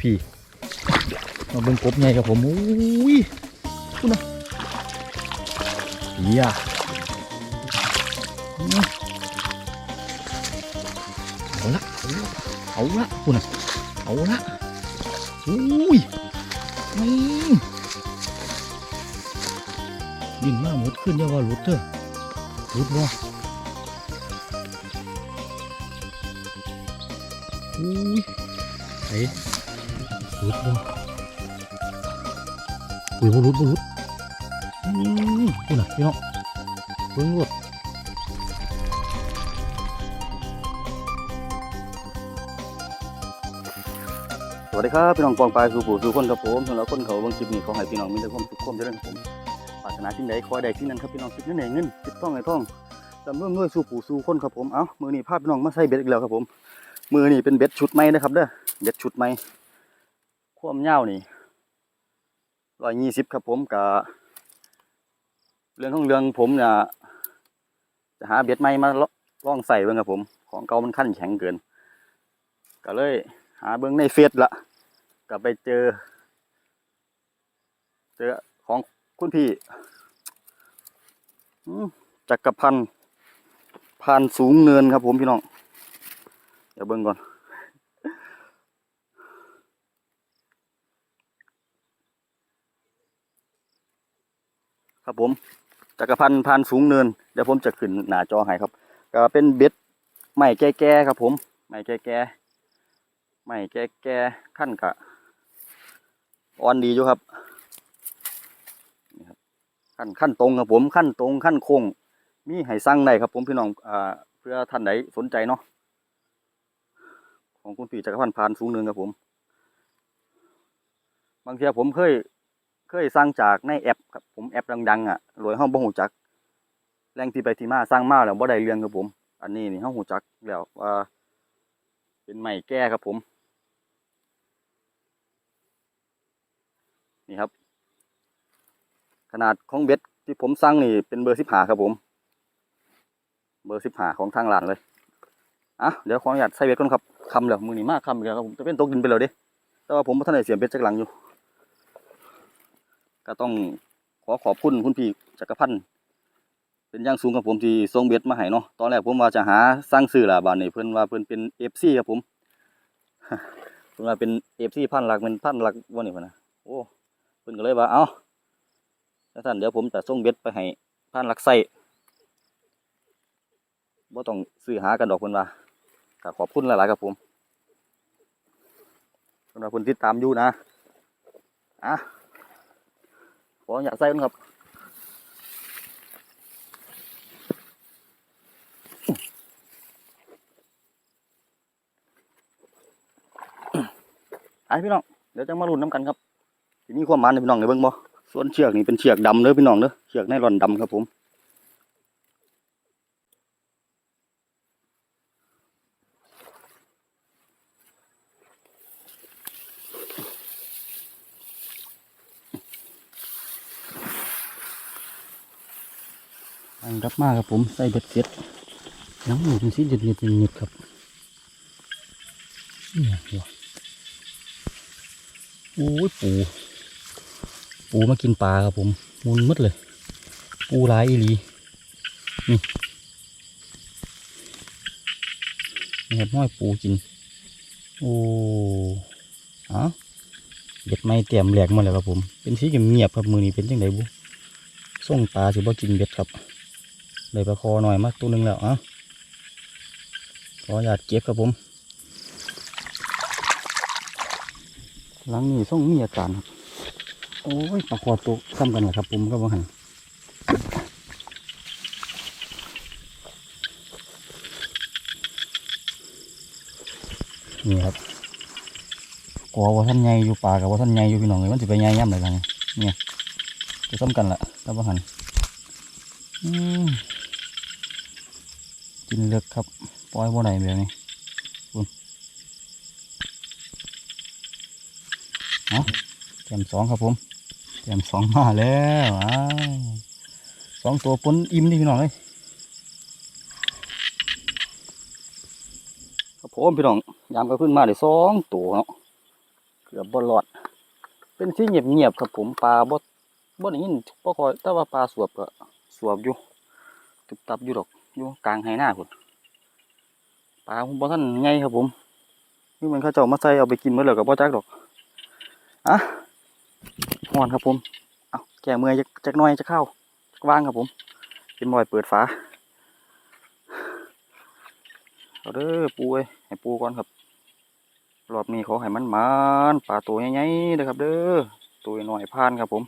พี่มาเบิ่งกบใหญ่ครับผมอุ้ยคุณนะเฮียอืมเอาละเอาละเอาละคุณนะเอาละอุ้ยนี่ดินมากหมดขึ้นเยาว่าหลุดเถอะหลุดบ่อุ้ยไอุ้ดบ่อุ้ยบ่หลุดบ่หลุดอืมคุณน่ะพี่น้องเบิ่งหลุดสวัสดีครับพี่น้องกองปลายสู่ผู้สู่คนครับผมสำหรับคนเขาเบางคลิปนี้ขอให้พี่น้องมีแต่ความสุขความเจริญครับผมปรารถนาสิ่งใดขอได้ที่นั้นครับพี่น้องคิดนั่นเองเงินคิดต้องไอ้ท่องจำเรื่องด้วยสู่ผู้สู่คนครับผมเอ้ามือนี้พาพพี่น้องมาใส่เบ็ดอีกแล้วครับผมมือนี้เป็นเบ็ดชุดใหม่นะครับเด้อเบ็ดชุดใหม่ ความยาวนี่ร้อยยี่สิบครับผมกับเรื่องของเรื่องผมเนี่ยจะหาเบ็ดใหม่มาลองใส่เบิ่งครับผม ของเก่ามันขั้นแข็งเกิน ก็เลยหาเบิ่งในเฟซละก็ไปเจอ เจอของคุณพี่จักรพันธ์พานสูงเนินครับผมพี่น้อง เดี๋ยวเบิ่งก่อน ครับผมจักรพันธ์พานสูงเนินเดี๋ยวผมจะขึ้นหน้าจอให้ครับ ก็เป็นเบ็ดใหม่แก่ๆครับผมใหม่แก่ๆไม่แก่แก่ขั้นกะอ่อนดีอยู่ครับนี่ครับขั้นขั้นตรงครับผมขั้นตรงขั้นโค้งมีให้สั่งได้ครับผมพี่น้องอ่าเพื่อท่านใดสนใจเนาะของคุณพี่จักรพันธ์พานสูงเนินครับผม บางทีผมเคย เคยสั่งจากในแอปครับผมแอปดังๆอะรวยห้องบ่หูจักแรงที่ไปที่มาสั่งมาแล้วบ่ได้เรื่องครับผม อันนี้นี่ห้องหูจักแล้วว่าเป็นใหม่แก้ครับผม นี่ครับ ขนาดของเบ็ดที่ผมสั่งนี่เป็นเบอร์สิบหาครับผม เบอร์สิบหาของทางร้านเลยอะเดี๋ยวขออนุญาตใส่เบ็ดก่อนครับคำแล้วมือนี่มากคำอีกแล้วครับผมจะเป็นตกดินไปแล้วเดิแต่ว่าผมพัฒนาเสียมเบ็ดจากหลังอยู่ ก็ต้องขอขอบคุณคุณพี่จักรพันธ์เป็นย่างสูงกับผมที่ส่งเบ็ดมาให้เนาะตอนแรกผมว่าจะหาสร้างซื้อละบานนี้เพิ่อนว่าเพิ่อนเป็นเอฟซีครับผมเพิ่อนว่าเป็นเอฟซีพันหลักเป็นพันหลักวันนี้พุ่นนะโอ้เพิ่อนก็เลยว่าเอ้าแล้วท่านเดี๋ยวผมจะส่งเบ็ดไปให้พันหลักไส้บ่ต้องซื้อหากันดอกเพิ่อนว่าก็ขอบคุณหลายๆครับผมเพิ่นว่าเพิ่นติดตามอยู่นะอะ ขออยากใส่กันครับไอ้พี่น้องเดี๋ยวจะมาลุ้นน้ำกันครับทีนี้ความมันนพี่น้องเดี๋ยเบิ่งบ่ส่วนเชือกนี่เป็นเชือกดำเด้อพี่น้องเด้อเชือกไนลอนดำครับผม อันรับมาครับผมใส่เบ็ดเสร็จน้ำหมูเป็นสีหยุดหยุดหยุดครับเนี่ยหัวโอ้ยปู ปูมากินปลาครับผมมุนหมดเลย ปูหลายอีหลีนี่นี่ครับน้อยปูกิน โอ้ฮะเบ็ดไม้เตรียมแหลกมาแล้วครับผม เป็นสีเงียบครับมือนี้เป็นจังไดบุส่งปลาสิบ่กินเบ็ดครับ เลยปลาคอหน่อยมาตัวหนึงแล้วอะขออนุญาตเก็บครับผม หลังนี้ส่งมีอาการครับ โอ้ยปลาคอตัวซ้ำกันเหรอครับผมก็บ่หันนี่ครับกลัวว่าท่านใหญ่อยู่ป่ากับว่าท่านใหญ่อยู่พี่น้องเลยมันจะไปใหญ่ย่ำเลยกันเนี่ยจะซ้ำกันละก็บ่หันอืม กินเลือกครับปล่อยบ่ไหนแบบนี้แถมสองครับผมแถมสองมาแล้วอสองตัวปนอิ่มนี่พี่น้องเลยครับผมพี่น้องยามก็ขึ้นมาได้สองตัวเนาะเกือบบอลอด เป็นที่เงียบๆครับผมปลาบ่บ่ได้ยินบ่ค่อยแต่ว่าปลาสวบก็สวบอยู่ตุบตับอยู่ดอก อยู่กลางไหหน้าพุ่นปลาผมบ่ทันใหญ่ครับผมนี่มันเขาเจ้ามาใส่เอาไปกินหมดแล้วก็บ่จักดอกอะฮ้อนครับผมเอาแก้เมื่อยจักจักน่อยจะเข้าจักวางครับผมเป็นบ่อยเปิดฝาเอาเด้อปูเอ้ให้ปูก่อนครับรอบนี้เขาให้มันมานปลาตัวใหญ่ๆเด้อครับ เด้อตัวหน้อยพานครับผม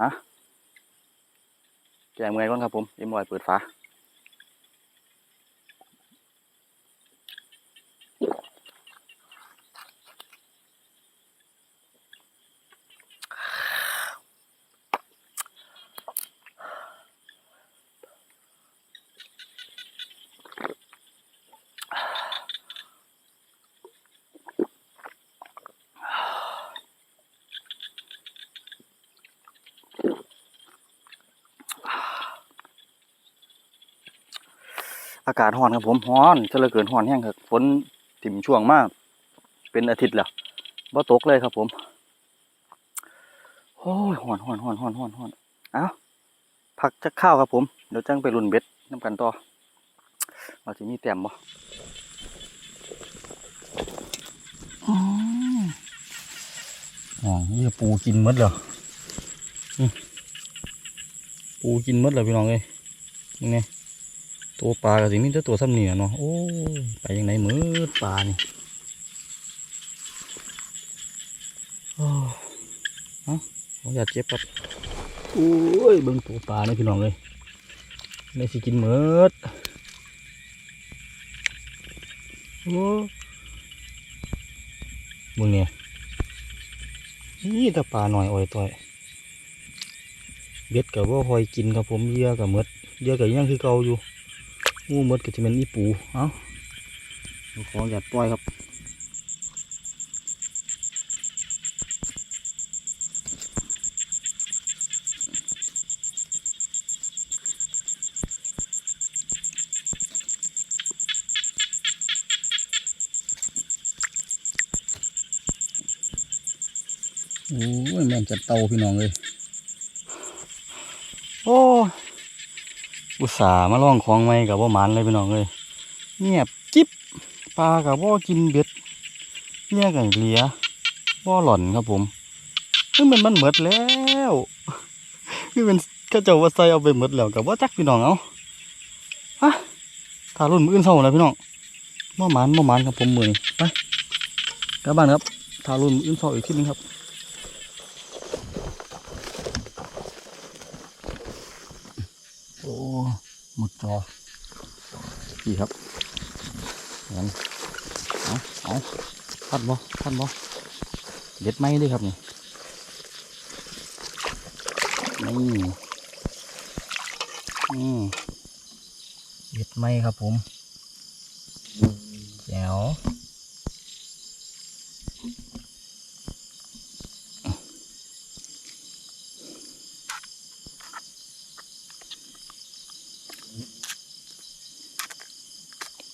ฮะ แกเมื่อยก่อนครับผมยิ้มลอยเปิดฝาากาศร้อนครับผมร้อนจะเลือเกินร้อนแห้งครับฝนถิ่มช่วงมาก เป็นอาทิตย์แล้วบ่ตกเลยครับผมโอ้ยร้อนร้อนร้อนร้อนร้อนร้อนเอ้าพักจะข้าวครับผมเดี๋ยวจังไปรุนเบ็ดน้ำกันต่อเราจะมีแต้มบ่อ๋อนี่ปูกินมดเหรอปูกินมดเลยพี่น้องเอ้ยนี่ไง ตัวปลาก็สิมีแต่ตัวซ้ำนี่ล่ะเนาะโอ้ยไปยังไงมืดปลานี่โอ้เอาอยากเจ็บครับโอ้ยเบิ่งตัวปลาเนี่ยพี่น้องเลยได้สิกินมืดโอ้มึงเนี่ยนี่แตาปลาหน่อยอ่อยต่อยเบ็ดกับว่าคอยกินครับผมเยื่อกับมืดเยื่อกับยังคือเก่าอยู่ งูมดก็จะเป็นอีปูเอ้าขอหยัดปล่อยครับโอ้ยแม่งจะเตาพี่น้องเลย โอ้ย อุตส่าห์มาล่องของไม่กับว่ามันเลยพี่น้องเลยเงียบจิ๊บปลากับว่ากินเบ็ดเนี่ยกันเหลียว่าหล่อนครับผมนี่มันมันเหมดแล้วคือเป็นก็เจ้าว่าใส่เอาไปเหมดแล้วกับว่าจักพี่น้องเอาฮะถ้ารุ่นมืออื่นเศร้าแล้วพี่น้องว่ามันว่ามันครับผมมือนี้ไปกลับบ้านครับถ้ารุ่นมืออื่นเศร้าอีกทีนึงครับ โอ้ หมดจอพี่ครับงั้นเอาเอาพัดบ่พัดบ่เด็ดไม้ด้วยครับนี่นี่อืมเด็ดไม้ครับผมแจ๋ว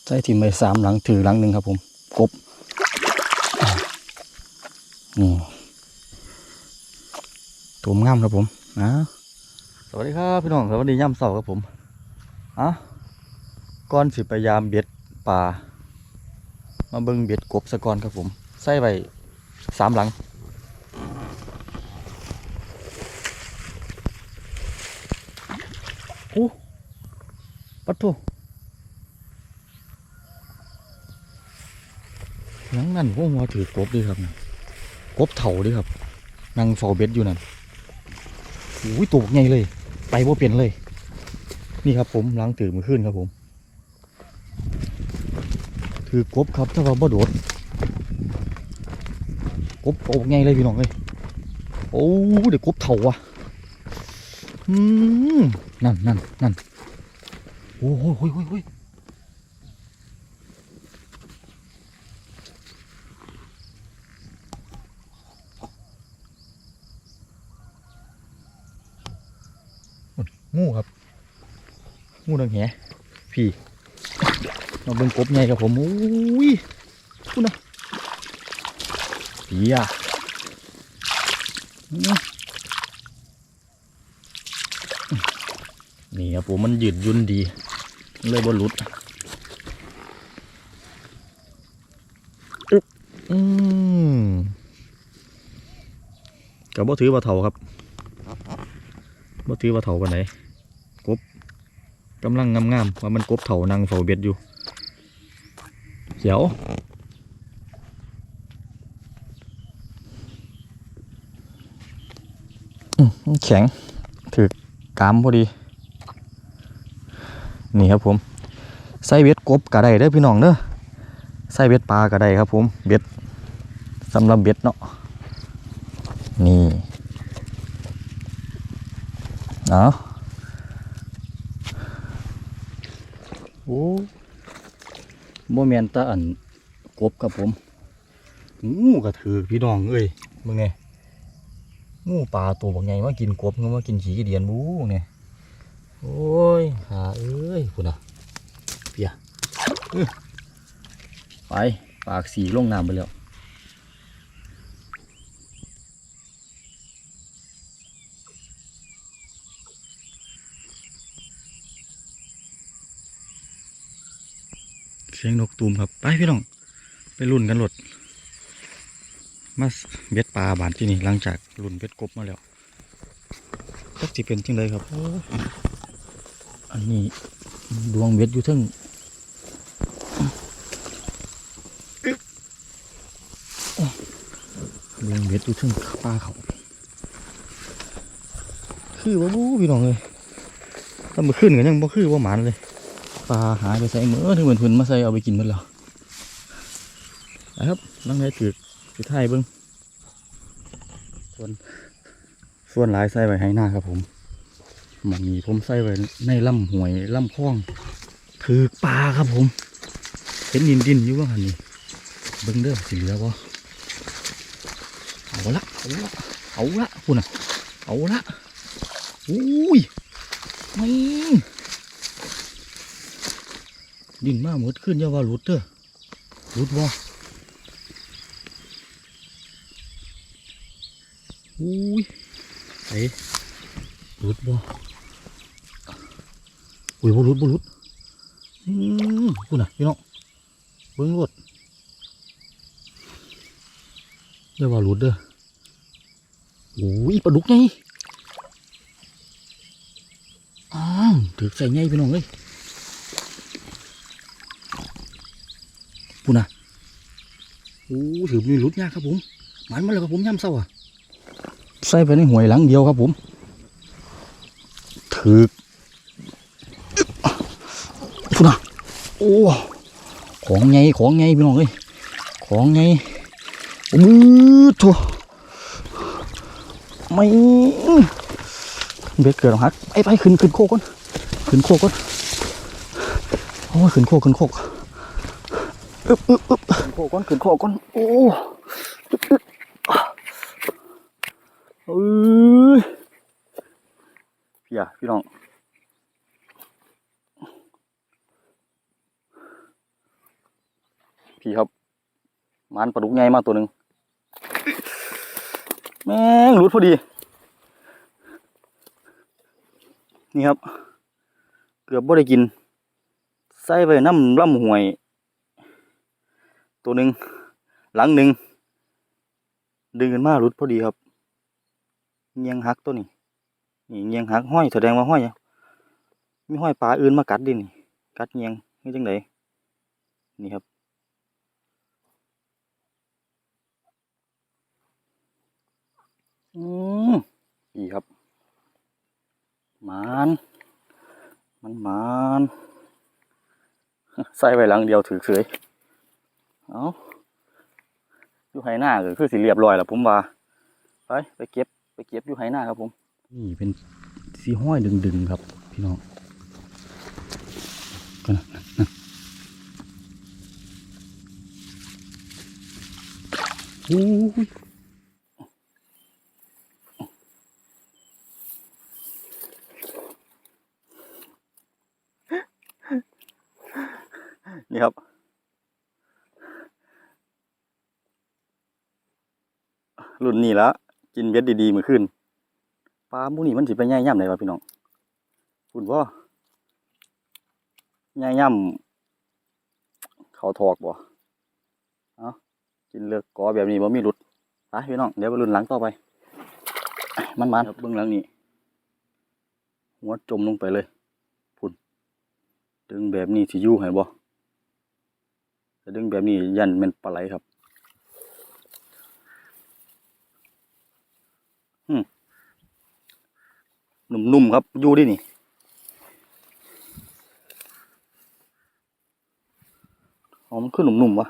ใส่ถิ่มไปสามหลังถือหลังหนึ่งครับผมกบนี่ตัวงามครับผมนะสวัสดีครับพี่น้องสวัสดีย่ำเสาครับผมอะก้อนสิพยายามเบ็ดปลามาเบิ่งเบ็ดกบสะกอนครับผมใส่ไปสามหลังโอ้ปัดโถหลัง นั่นพวกหัวถือกบด้วยครับนะกบเถ่าด้วยครับนั่งเฝ้าเบ็ดอยู่นั่นโอ้ยตัวใหญ่เลย ไปว่าเปลี่ยนเลย นี่ครับผมล้างถือมือขึ้นครับผม ถือกบครับถ้าว่าบ่โดดกบโตบักใหญ่เลยพี่น้องเลยโอ้เดี๋ยวกบเถ่าว่ะอืมนั่นนั่นนั่นโอ้โหโอ้ยโอ้ย งูครับ งูดังแหพี่มาเบิ่งกบใหญ่กับผมโอ้ยผีอะอืมนี่ครับผมมันยืดยุ่นดี เลยบหลุดอืมกับบ่ถือว่าเท่าครับบ่ถือว่าเท่าปานไหน กำลังงามๆว่ามันกบเท่านางเฝ้าเบ็ดอยู่เขียวอืมมันแข็งถือกามพอดี นี่ครับผมใส่เบ็ดกบก็ได้เด้อพี่น้องเด้อใส่เบ็ดปลาก็ได้ครับผมเบ็ดสำหรับเบ็ดเนาะนี่เอา โอ้โมเมนตาอันกบครับผมงูกระถือพี่น้องเอ้ยมึงไงงูปลาตัวบางไงมากินกบเงมากินขี้กระเดียนบูเนี่ยโอ้ยหาเอ้ยคุณอะเปียอื้อไปปากสีลงน้ำไปแล้ว สียงนกตูมครับ ไปพี่น้อง ไปรุ่นกันรถมาเบ็ดปลาบานที่นี่หลังจากรุ่นเบ็ดกบมาแล้วจักสิเป็นจังไดครับ อันนี้ดวงเบ็ดอยู่ทั้งดวงเบ็ดอยู่ทั้งปลาเขาคือว่าบูพี่น้องเลยถ้ามาขึ้นกันยังบ่คือว่าหมันเลย ปลาหายไปใส่เมื่อที่เหมือนเพิ่นมาใส่เอาไปกินหมดแล้วนะครับนั่งได้ถือถือไทยเบิ้งส่วนส่วนหลายใส่ไว้ให้หน้าครับผมมองนี้ผมใส่ไว้ในลำห้วยลำคลองถือปลาครับผมเห็นดินดินอยู่ว่าหันนี่เบิ้งเด้อสิเหลือบ่เอาละเอาละเอาละคุณน่ะเอาละอุ้ยไม่ ดินมากหมดขึ้นอย่าว่าหลุดเด้อหลุดบ่อุ้ยไอ้หลุดบ่อุ้ยบรุษบรุษอืมคุณน่ะพี่น้องเบิ้งรถเดี๋ยวว่าหลุดเด้อโอ้ยปลาดุกไงอ้าวถือใส่ไงพี่น้องเอ้ย คุณน่ะโอ้ถือมีหลุดยากครับผมหมันมาแล้วครับผมย่ำเศร้าอะใส่ไปในหวยหลังเดียวครับผม ถือพุ่นอะโอ้ของไงของไงพี่น้องเอ้ยของไงโอ้มือทัวไม่เบ็ดเกิดหรอฮักไปไปขึ้นขึ้นโคกก่อนขึ้นโคกก่อนโอ้ยขึ้นโคกขึ้นโคก อึบอึบอึบขึ้นโคกก่อนขึ้นโคกก่อนโอ้อึบอึบเอ้ยพี่อะพี่น้องพี่ครับมันปลาดุกใหญ่มากตัวหนึ่งแม่งหลุดพอดี นี่ครับ เกือบบ่ได้กิน ใส่ไปน้ำล่ำห่วย ตัวหนึ่งหลังหนึ่งดึงขึ้นมาหลุดพอดีครับเงียงหักตัวนี้นี่เงียงหักห้อยแสดงว่าห้อยอะมีห้อยปลาอื่นมากัดดินี่กัดเงียงนี่จังไดนี่ครับอืมอีครับมานมันมานใส่ไว้หลังเดียวถือเฉย เอาอยู่ไหหน้าก็คือสีเรียบร้อยแล้วผมว่าไปไปเก็บไปเก็บอยู่ไหหน้าครับผมนี่เป็นสีห้อยดึงๆครับ พี่น้องกันนะนะโอ้ย นี่ครับ รุ่นนี้ละกินเบ็ดดีๆมื้อคืนปลาหมูนี่มันสิไปย่ายย่ำไหนวะพี่น้องคุณบ่ย่ายย่ำเขาทอกบ่เอากินเลือกกอแบบนี้บ่มีหลุดไปพี่น้องเดี๋ยวไปรุ่นหลังต่อไป มันมันครับเบื้องหลังนี่หัวจมลงไปเลยพุ่นดึงแบบนี้สิอยู่ให้บ่แต่ดึงแบบนี้ยันแมันปลาไหลครับอืม นุ่มๆครับ อยู่ดินี่ อ๋อ มันคือนุ่มๆวะ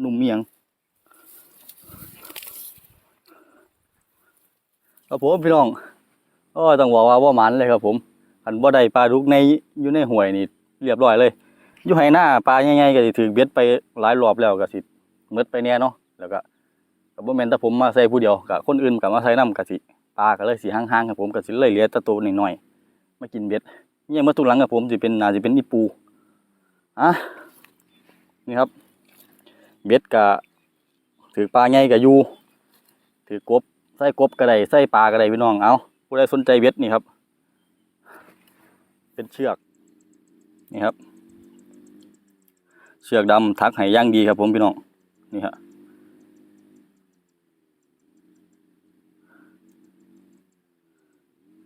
หนุ่มเมียงครับผมพี่น้องก็ต้องบอกว่าว่ามันเลยครับผมคันบ่ได้ปลาดุกในอยู่ในห้วยนี่เรียบร้อยเลยอยู่ไหหน้าปลาใหญ่ๆก็สิถือเบ็ดไปหลายรอบแล้วก็สิหมดไปแน่เนาะแล้วก็ก็บ่แม่นแต่ผมมาใส่ผู้เดียวก็คนอื่นก็มาใส่นํก็สิ ปลาก็เลยสิห่างๆครับผมก็สิเลยเหลือแต่ตัวน้อยๆมากินเบ็ดเนี่ยเมื่อตุลังกับผมสิเป็นน่าสิเป็นอีปูอะนี่ครับ เบ็ดก็ถือปลาใหญ่ก็อยู่ถือกบใส่กบก็ได้ใส่ปลาก็ไดพี่น้องเอาผู้ใดสนใจเบ็ดนี่ครับ เป็นเชือกนี่ครับ เชือกดำทักให้ย่างดีครับผมพี่น้องนี่ฮะ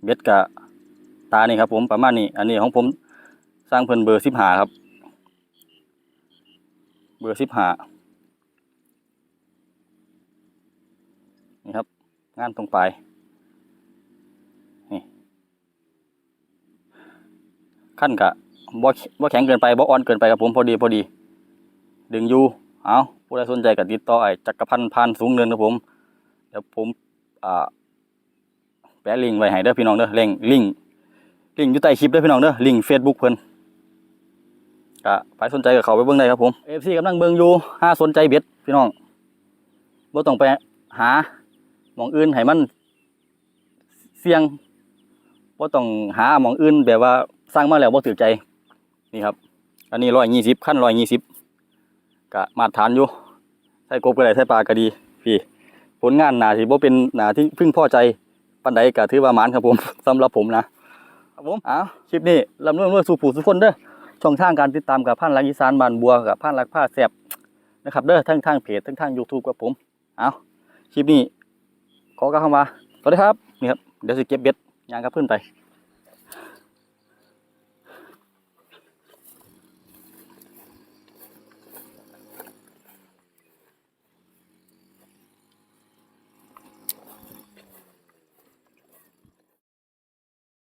เบ็ดกะตานี่ครับผมประมาณนี้ อันนี้ของผมสร้างเพิ่นเบอร์สิบหาครับ เบอร์สิบหานี่ครับ งานตรงปลายนี่ขั้นกะบ่บ่แข็งเกินไปบ่อ่อนเกินไปครับผมพอดีพอดี ดึงอยู่เอาผู้ใดสนใจก็ติดต่อไอ้จักรพันธ์พานสูงเนินครับผม เดี๋ยวผมอ่า แปะลิงก์ไว้ให้เด้อพี่น้องเด้อลิงก์ลิงก์ลิงก์อยู่ใต้คลิปเด้อพี่น้องเด้อลิงก์ Facebook เพิ่นก็ไปสนใจกับเขาไปเบิ่งได้ครับผม FC กำลังเบิ่งอยู่ถ้าสนใจเบ็ดพี่น้องบ่ต้องไปหาหมองอื่นให้มันเสี่ยงบ่ต้องหาหมองอื่นแบบว่าสร้างมาแล้วบ่ถือใจนี่ครับ อันนี้ร้อยยี่สิบขั้นร้อยยี่สิบกะมาตรฐานอยู่ใส่กบก็ได้ใส่ปลาก็ดีพี่ผลงานหนาที่บ่เป็นหนาที่พึ่งพอใจ ปันใดก็ถือว่าหมานครับผมสำหรับผมนะครับผมอ้าวคลิปนี้ลำเรื่องด้วยสู่ผู้สุกคนเด้อช่องทางการติดตามกับพันลักอีสานบานบัวกับพันลักผ้าแสบนะครับเด้อทั้งทางเพจทั้งทางยูทูบกับผมเอาคลิปนี้ขอกล่าวคำว่าสวัสดีครับนี่ครับเดี๋ยวจะเก็บเบ็ดยางกับเพื่อนไป